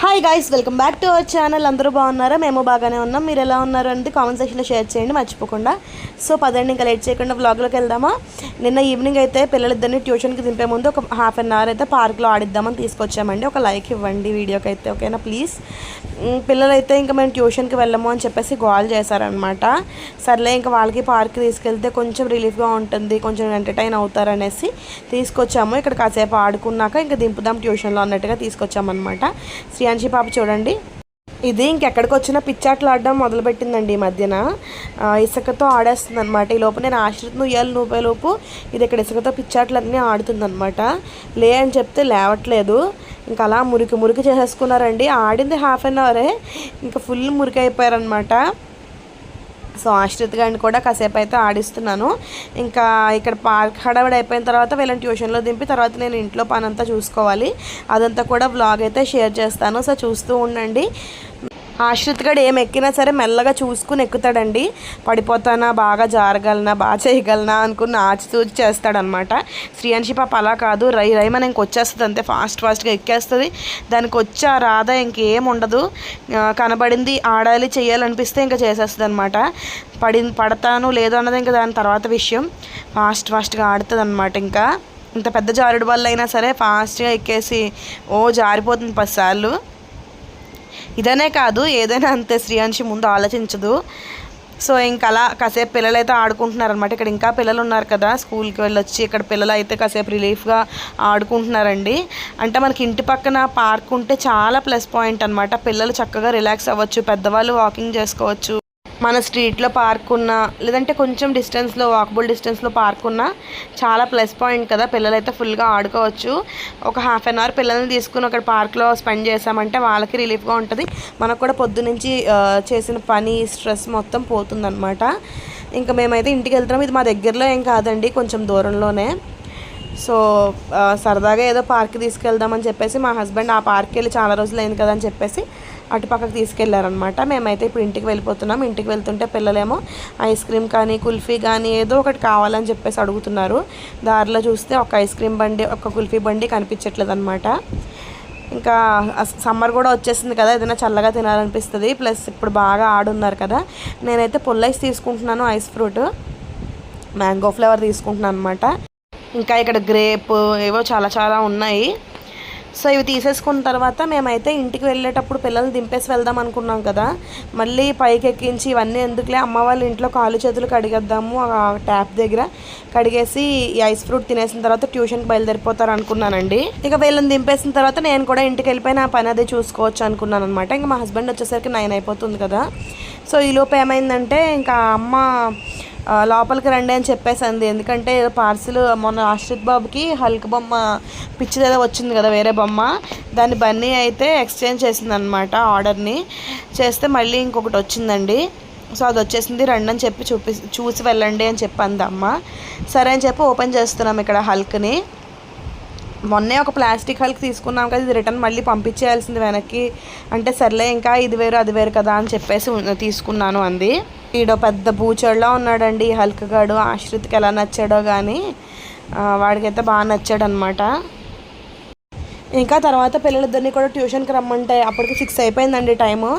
Hi guys welcome back to our channel అందరూ బాగున్నారా? మేము బాగానే ఉన్నాం. మీరు ఎలా ఉన్నారు అనేది కామెంట్ సెక్షన్లో షేర్ చేయండి మర్చిపోకుండా. సో పదండి ఇంకా లేట్ చేయకుండా వ్లాగ్లోకి వెళ్దామా? నిన్న ఈవినింగ్ అయితే పిల్లలిద్దరిని ట్యూషన్కి దింపే ముందు ఒక హాఫ్ అన్ అవర్ అయితే పార్క్లో ఆడిద్దామని తీసుకొచ్చామండి. ఒక లైక్ ఇవ్వండి వీడియోకి అయితే ఓకేనా ప్లీజ్ పిల్లలైతే ఇంకా మేము ట్యూషన్కి వెళ్ళము అని చెప్పేసి గాల్ చేశారనమాట సర్లే ఇంకా వాళ్ళకి పార్క్ తీసుకెళ్తే కొంచెం రిలీఫ్గా ఉంటుంది కొంచెం ఎంటర్టైన్ అవుతారనేసి తీసుకొచ్చాము. ఇక్కడ కాసేపు ఆడుకున్నాక ఇంకా దింపుదాం ట్యూషన్లో అన్నట్టుగా తీసుకొచ్చామన్నమాట. శ్రీయాంశి పాప చూడండి. ఇది ఇంకెక్కడికి వచ్చినా పిచ్చాట్లు ఆడడం మొదలుపెట్టిందండి ఈ మధ్యన. ఇసుకతో ఆడేస్తుంది అనమాట ఈ లోపు నేను ఆశ్రితను ఉయ్యాలి నువ్వే లోపు ఇది ఇక్కడ ఇసుకతో పిచ్చాట్లన్నీ ఆడుతుంది అనమాట లే అని చెప్తే లేవట్లేదు. ఇంకా అలా మురికి మురికి చేసేసుకున్నారండి. ఆడింది హాఫ్ అన్ అవరే. ఇంకా ఫుల్ మురికి అయిపోయారనమాట సో ఆశ్రిత్ గారిని కూడా కాసేపు అయితే ఆడిస్తున్నాను. ఇంకా ఇక్కడ పార్క్ హడావిడి అయిపోయిన తర్వాత వీళ్ళని ట్యూషన్లో దింపి తర్వాత నేను ఇంట్లో పని అంతా చూసుకోవాలి. అదంతా కూడా వ్లాగ్ అయితే షేర్ చేస్తాను. సో చూస్తూ ఉండండి. ఆశ్రిత్ గడు ఏం ఎక్కినా సరే మెల్లగా చూసుకుని ఎక్కుతాడండి. పడిపోతానా బాగా జారగలనా బాగా చేయగలనా అనుకుని ఆచితూచి చేస్తాడనమాట. శ్రీయాంశి పాప అలా కాదు. రై రై మన ఇంకొచ్చేస్తుంది అంతే ఫాస్ట్ ఫాస్ట్గా ఎక్కేస్తుంది. దానికి వచ్చా రాదా ఇంకేం ఉండదు. కనబడింది ఆడాలి చేయాలనిపిస్తే ఇంకా చేసేస్తుంది అనమాట పడి పడతాను లేదు అన్నది ఇంకా దాని తర్వాత విషయం. ఫాస్ట్ ఫాస్ట్గా ఆడుతుంది అనమాట ఇంకా. ఇంత పెద్ద జారుడు వల్ల అయినా సరే ఫాస్ట్గా ఎక్కేసి ఓ జారిపోతుంది పదిసార్లు ఇదనే కాదు ఏదైనా అంతే శ్రీయాంశి ముందు ఆలోచించదు. సో ఇంకా అలా కాసేపు పిల్లలు అయితే ఆడుకుంటున్నారు అనమాట ఇక్కడ ఇంకా పిల్లలు ఉన్నారు కదా స్కూల్కి వెళ్ళొచ్చి ఇక్కడ పిల్లలు అయితే కాసేపు రిలీఫ్గా ఆడుకుంటున్నారండి. అంటే మనకి ఇంటి పక్కన పార్క్ ఉంటే చాలా ప్లస్ పాయింట్ అనమాట పిల్లలు చక్కగా రిలాక్స్ అవ్వచ్చు పెద్దవాళ్ళు వాకింగ్ చేసుకోవచ్చు. మన స్ట్రీట్లో పార్క్ ఉన్నా లేదంటే కొంచెం డిస్టెన్స్లో వాకబుల్ డిస్టెన్స్లో పార్క్ ఉన్నా చాలా ప్లస్ పాయింట్ కదా. పిల్లలైతే ఫుల్గా ఆడుకోవచ్చు. ఒక హాఫ్ అన్ అవర్ పిల్లల్ని తీసుకుని అక్కడ పార్క్లో స్పెండ్ చేసామంటే వాళ్ళకి రిలీఫ్గా ఉంటుంది. మనకు కూడా పొద్దునుంచి చేసిన పని స్ట్రెస్ మొత్తం పోతుందన్నమాట. ఇంకా మేమైతే ఇంటికి వెళ్తున్నాం. ఇది మా దగ్గరలో ఏం కాదండి కొంచెం దూరంలోనే. సో సరదాగా ఏదో పార్క్ తీసుకెళ్దామని చెప్పేసి మా హస్బెండ్ ఆ పార్క్కి వెళ్ళి చాలా రోజులు అయింది కదా అని చెప్పేసి అటు పక్కకు తీసుకెళ్ళారనమాట మేమైతే ఇప్పుడు ఇంటికి వెళ్ళిపోతున్నాం. ఇంటికి వెళ్తుంటే పిల్లలేమో ఐస్ క్రీమ్ కానీ కుల్ఫీ కానీ ఏదో ఒకటి కావాలని చెప్పేసి అడుగుతున్నారు. దారిలో చూస్తే ఒక ఐస్ క్రీమ్ బండి ఒక కుల్ఫీ బండి కనిపించట్లేదు అనమాట ఇంకా సమ్మర్ కూడా వచ్చేసింది కదా ఏదైనా చల్లగా తినాలనిపిస్తుంది. ప్లస్ ఇప్పుడు బాగా ఆడున్నారు కదా. నేనైతే పుల్ల ఐస్ తీసుకుంటున్నాను ఐస్ ఫ్రూట్. మ్యాంగో ఫ్లేవర్ తీసుకుంటున్నాను అనమాట ఇంకా ఇక్కడ గ్రేప్ ఏవో చాలా చాలా ఉన్నాయి. సో ఇవి తీసేసుకున్న తర్వాత మేమైతే ఇంటికి వెళ్ళేటప్పుడు పిల్లల్ని దింపేసి వెళ్దాం అనుకున్నాం కదా. మళ్ళీ పైకి ఎక్కించి ఇవన్నీ ఎందుకులే? అమ్మ వాళ్ళ ఇంట్లో కాలు చేతులు కడిగేద్దాము ఆ ట్యాప్ దగ్గర కడిగేసి ఈ ఐస్ ఫ్రూట్ తినేసిన తర్వాత ట్యూషన్కి బయలుదేరిపోతారు అనుకున్నానండి. ఇక వీళ్ళని దింపేసిన తర్వాత నేను కూడా ఇంటికి వెళ్ళిపోయి నా పని అదే చూసుకోవచ్చు అనుకున్నాను అనమాట ఇంకా మా హస్బెండ్ వచ్చేసరికి నైన్ అయిపోతుంది కదా. సో ఈలోపు ఏమైందంటే ఇంకా అమ్మ లోపలికి రండి అని చెప్పేసింది. ఎందుకంటే పార్సిల్ మొన్న ఆశ్రిత్ బాబుకి హల్క్ బొమ్మ పిచ్చి ఏదో వచ్చింది కదా వేరే బొమ్మ. దాన్ని బన్నీ అయితే ఎక్స్చేంజ్ చేసింది అనమాట ఆర్డర్ని. చేస్తే మళ్ళీ ఇంకొకటి వచ్చిందండి. సో అది వచ్చేసింది రండి అని చెప్పి చూపి చూసి వెళ్ళండి అని చెప్పి అంది అమ్మ. సరే అని చెప్పి ఓపెన్ చేస్తున్నాం ఇక్కడ హల్క్ని. మొన్నే ఒక ప్లాస్టిక్ హల్క్ తీసుకున్నాం కదా ఇది రిటర్న్ మళ్ళీ పంపించేయాల్సింది వెనక్కి. అంటే సర్లే ఇంకా ఇది వేరు అది వేరు కదా అని చెప్పేసి తీసుకున్నాను అంది. ఈడో పెద్ద బూచోడ్లా ఉన్నాడండి హల్క్ గాడు. ఆశ్రిత్కి ఎలా నచ్చాడో కానీ వాడికైతే బాగా నచ్చాడనమాట ఇంకా తర్వాత పిల్లలిద్దరిని కూడా ట్యూషన్కి రమ్మంటే అప్పటికి సిక్స్ అయిపోయిందండి టైము.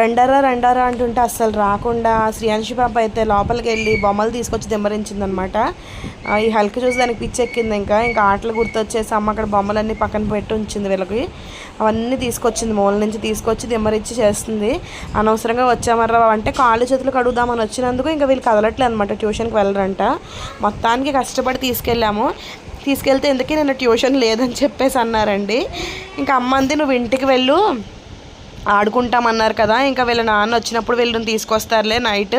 రెండరా రెండరా అంటుంటే అస్సలు రాకుండా శ్రీయాంశి పాప అయితే లోపలికి వెళ్ళి బొమ్మలు తీసుకొచ్చి దిమ్మరించిందనమాట. ఈ హల్క్ చూసి దానికి పిచ్చెక్కింది ఇంకా. ఇంకా ఆటలు గుర్తొచ్చేసి అమ్మ అక్కడ బొమ్మలన్నీ పక్కన పెట్టి ఉంచింది వీళ్ళకి. అవన్నీ తీసుకొచ్చింది మూల నుంచి తీసుకొచ్చి దిమ్మరిచ్చి చేస్తుంది. అనవసరంగా వచ్చామర్రా అంటే కాళ్ళు చేతులు కడుగుదామని వచ్చినందుకు ఇంకా వీళ్ళు కదలట్లేదు అనమాట ట్యూషన్కి వెళ్ళరంట. మొత్తానికి కష్టపడి తీసుకెళ్ళాము. తీసుకెళ్తే ఎందుకే నేను ట్యూషన్ లేదని చెప్పేసి అన్నారండి. ఇంకా అమ్మంది నువ్వు ఇంటికి వెళ్ళు. ఆడుకుంటామన్నారు కదా. ఇంకా వీళ్ళ నాన్న వచ్చినప్పుడు వీళ్ళని తీసుకొస్తారులే నైట్.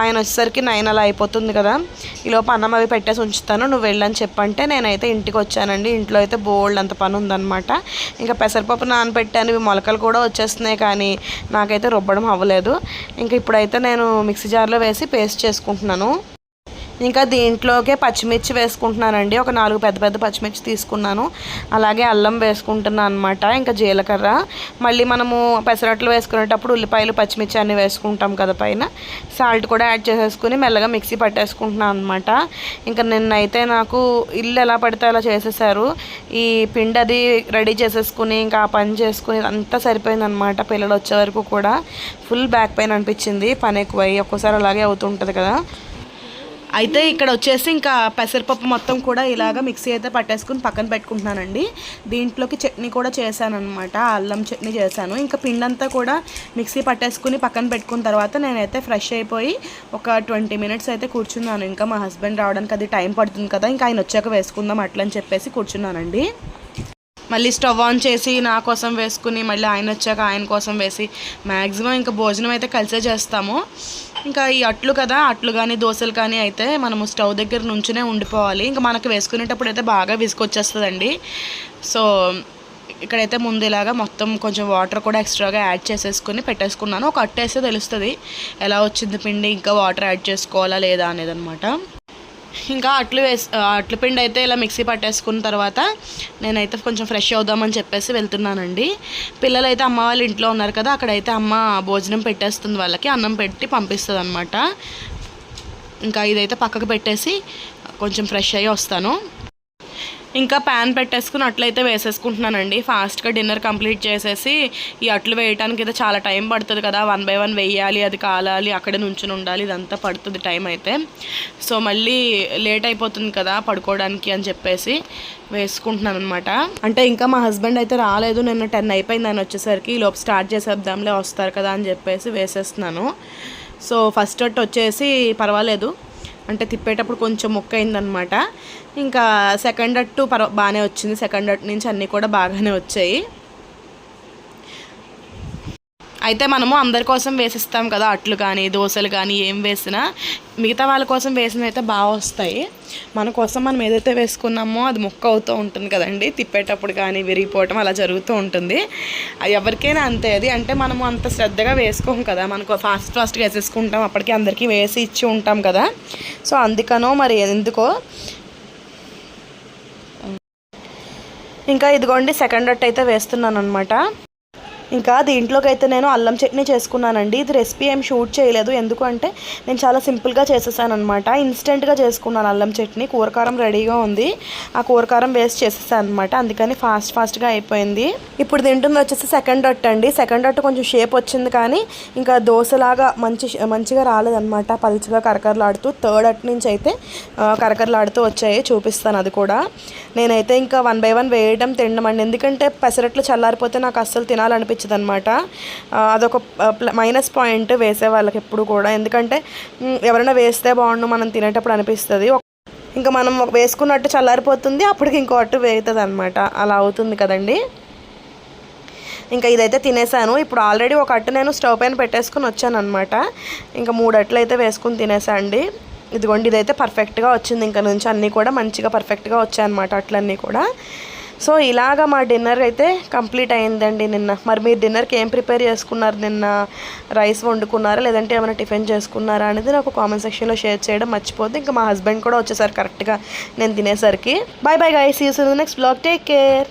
ఆయన వచ్చేసరికి నైన్ అలా అయిపోతుంది కదా. ఈలోపు అన్నం అవి పెట్టేసి ఉంచుతాను. నువ్వు వెళ్ళని చెప్పంటే నేనైతే ఇంటికి వచ్చానండి. ఇంట్లో అయితే బోల్డ్ అంత పని ఉందన్నమాట. ఇంకా పెసరపప్పు నానబెట్టాను. ఇవి మొలకలు కూడా వచ్చేస్తున్నాయి కానీ నాకైతే రుబ్బడం అవ్వలేదు. ఇంకా ఇప్పుడైతే నేను మిక్సీ జార్లో వేసి పేస్ట్ చేసుకుంటున్నాను. ఇంకా దీంట్లోకే పచ్చిమిర్చి వేసుకుంటున్నానండి. ఒక నాలుగు పెద్ద పెద్ద పచ్చిమిర్చి తీసుకున్నాను. అలాగే అల్లం వేసుకుంటున్నాను అనమాట ఇంకా జీలకర్ర. మళ్ళీ మనము పెసరట్లు వేసుకునేటప్పుడు ఉల్లిపాయలు పచ్చిమిర్చి అన్నీ వేసుకుంటాం కదా పైన. సాల్ట్ కూడా యాడ్ చేసేసుకుని మెల్లగా మిక్సీ పట్టేసుకుంటున్నాను అనమాట ఇంకా నిన్నైతే నాకు ఇల్లు ఎలా పడితే అలా చేసేసారు. ఈ పిండి అది రెడీ చేసేసుకుని ఇంకా ఆ పని చేసుకుని అంతా సరిపోయిందనమాట పిల్లలు వచ్చే వరకు కూడా. ఫుల్ బ్యాక్ పెయిన్ అనిపించింది. పని ఎక్కువై ఒక్కోసారి అలాగే అవుతుంటుంది కదా. అయితే ఇక్కడ వచ్చేసి ఇంకా పెసరపప్పు మొత్తం కూడా ఇలాగ మిక్సీ అయితే పట్టేసుకుని పక్కన పెట్టుకుంటున్నానండి. దీంట్లోకి చట్నీ కూడా చేశాను అనమాట అల్లం చట్నీ చేశాను. ఇంకా పిండి అంతా కూడా మిక్సీ పట్టేసుకుని పక్కన పెట్టుకున్న తర్వాత నేనైతే ఫ్రెష్ అయిపోయి ఒక ట్వంటీ మినిట్స్ అయితే కూర్చున్నాను. ఇంకా మా హస్బెండ్ రావడానికి అది టైం పడుతుంది కదా ఇంకా ఆయన వచ్చాక వేసుకుందాం అట్లని చెప్పేసి కూర్చున్నానండి. మళ్ళీ స్టవ్ ఆన్ చేసి నా కోసం వేసుకుని మళ్ళీ ఆయన వచ్చాక ఆయన కోసం వేసి మ్యాక్సిమం ఇంకా భోజనం అయితే కలిసే చేస్తాము. ఇంకా ఈ అట్లు కదా అట్లు కానీ దోశలు కానీ అయితే మనము స్టవ్ దగ్గర నుంచునే ఉండిపోవాలి. ఇంకా మనకు వేసుకునేటప్పుడు అయితే బాగా విసుకొచ్చేస్తుందండి సో ఇక్కడైతే ముందు ఇలాగా మొత్తం కొంచెం వాటర్ కూడా ఎక్స్ట్రాగా యాడ్ చేసేసుకుని పెట్టేసుకున్నాను. ఒక అట్టేస్తే తెలుస్తుంది ఎలా వచ్చింది పిండి ఇంకా వాటర్ యాడ్ చేసుకోవాలా లేదా అనేది అనమాట ఇంకా అట్లు వేసి అట్ల పిండి అయితే ఇలా మిక్సీ పట్టేసుకున్న తర్వాత నేనైతే కొంచెం ఫ్రెష్ అవుదామని చెప్పేసి వెళ్తున్నానండి. పిల్లలు అయితే అమ్మ వాళ్ళ ఇంట్లో ఉన్నారు కదా అక్కడైతే అమ్మ భోజనం పెట్టేస్తుంది వాళ్ళకి అన్నం పెట్టి పంపిస్తుంది అనమాట ఇంకా ఇదైతే పక్కకు పెట్టేసి కొంచెం ఫ్రెష్ అయ్యి వస్తాను. ఇంకా ప్యాన్ పెట్టేసుకుని అట్లయితే వేసేసుకుంటున్నానండి. ఫాస్ట్గా డిన్నర్ కంప్లీట్ చేసేసి ఈ అట్లు వేయడానికి అయితే చాలా టైం పడుతుంది కదా. వన్ బై వన్ వేయాలి అది కాలాలి అక్కడే నుంచుని ఉండాలి ఇదంతా పడుతుంది టైం అయితే. సో మళ్ళీ లేట్ అయిపోతుంది కదా పడుకోవడానికి అని చెప్పేసి వేసుకుంటున్నాను అనమాట అంటే ఇంకా మా హస్బెండ్ అయితే రాలేదు నిన్న టెన్ అయిపోయింది అని వచ్చేసరికి లోపు స్టార్ట్ చేసేద్దాంలే వస్తారు కదా అని చెప్పేసి వేసేస్తున్నాను. సో ఫస్ట్ అట్ వచ్చేసి పర్వాలేదు. అంటే తిప్పేటప్పుడు కొంచెం మొక్క అయిందనమాట. ఇంకా సెకండ్ అట్టు పర్వ బాగానే వచ్చింది. సెకండ్ అట్టు నుంచి అన్నీ కూడా బాగానే వచ్చాయి. అయితే మనము అందరి కోసం వేసిస్తాం కదా అట్లు కానీ దోశలు కానీ ఏం వేసినా. మిగతా వాళ్ళ కోసం వేసినవి అయితే బాగా వస్తాయి. మన కోసం మనం ఏదైతే వేసుకున్నామో అది మొక్క అవుతూ ఉంటుంది కదండి. తిప్పేటప్పుడు కానీ విరిగిపోవటం అలా జరుగుతూ ఉంటుంది. అది ఎవరికైనా అంతే అది. అంటే మనము అంత శ్రద్ధగా వేసుకోం కదా. మనకు ఫాస్ట్ ఫాస్ట్గా వేసేసుకుంటాం. అప్పటికి అందరికీ వేసి ఇచ్చి ఉంటాం కదా. సో అందుకనో మరి ఎందుకో. ఇంకా ఇదిగోండి సెకండ్ అట్ అయితే వేస్తున్నాను అనమాట ఇంకా దీంట్లోకి అయితే నేను అల్లం చట్నీ చేసుకున్నానండి. ఇది రెసిపీ ఏం షూట్ చేయలేదు. ఎందుకంటే నేను చాలా సింపుల్గా చేసేసాను అనమాట ఇన్స్టెంట్గా చేసుకున్నాను అల్లం చట్నీ. కూరకారం రెడీగా ఉంది. ఆ కూరకారం వేస్ట్ చేసేసాను అనమాట అందుకని ఫాస్ట్ ఫాస్ట్గా అయిపోయింది. ఇప్పుడు తింటుంది వచ్చేసి సెకండ్ అట్టు అండి. సెకండ్ అట్టు కొంచెం షేప్ వచ్చింది కానీ ఇంకా దోశలాగా మంచి మంచిగా రాలేదనమాట పలుచగా కరకరలాడుతూ థర్డ్ అట్ నుంచి అయితే కరకరలాడుతూ వచ్చాయి. చూపిస్తాను అది కూడా. నేనైతే ఇంకా వన్ బై వన్ వేయడం తినడం అండి. ఎందుకంటే పెసరట్లు చల్లారిపోతే నాకు అస్సలు తినాలనిపించింది అనిపించదు అనమాట అదొక మైనస్ పాయింట్ వేసే వాళ్ళకి ఎప్పుడు కూడా. ఎందుకంటే ఎవరైనా వేస్తే బాగుండు మనం తినేటప్పుడు అనిపిస్తుంది. ఇంకా మనం వేసుకున్నట్టు చల్లారిపోతుంది అప్పటికి ఇంకో అట్టు వేగుతుంది అనమాట అలా అవుతుంది కదండి. ఇంకా ఇదైతే తినేసాను. ఇప్పుడు ఆల్రెడీ ఒక అట్టు నేను స్టవ్ పైన పెట్టేసుకుని వచ్చాను అనమాట ఇంకా మూడు అట్లు అయితే వేసుకుని తినేసా అండి. ఇదిగోండి ఇదైతే పర్ఫెక్ట్గా వచ్చింది. ఇంకా నుంచి అన్నీ కూడా మంచిగా పర్ఫెక్ట్గా వచ్చాయన్నమాట అట్లన్నీ కూడా. సో ఇలాగా మా డిన్నర్ అయితే కంప్లీట్ అయిందండి నిన్న. మరి మీరు డిన్నర్కి ఏం ప్రిపేర్ చేసుకున్నారు? నిన్న రైస్ వండుకున్నారా? లేదంటే ఏమైనా టిఫిన్ చేసుకున్నారా? అనేది నాకు కామెంట్ సెక్షన్లో షేర్ చేయడం మర్చిపోద్దు ఇంకా మా హస్బెండ్ కూడా వచ్చేసారు కరెక్ట్గా. నేను తినేసరికి. Bye bye guys. See next blog. Take care.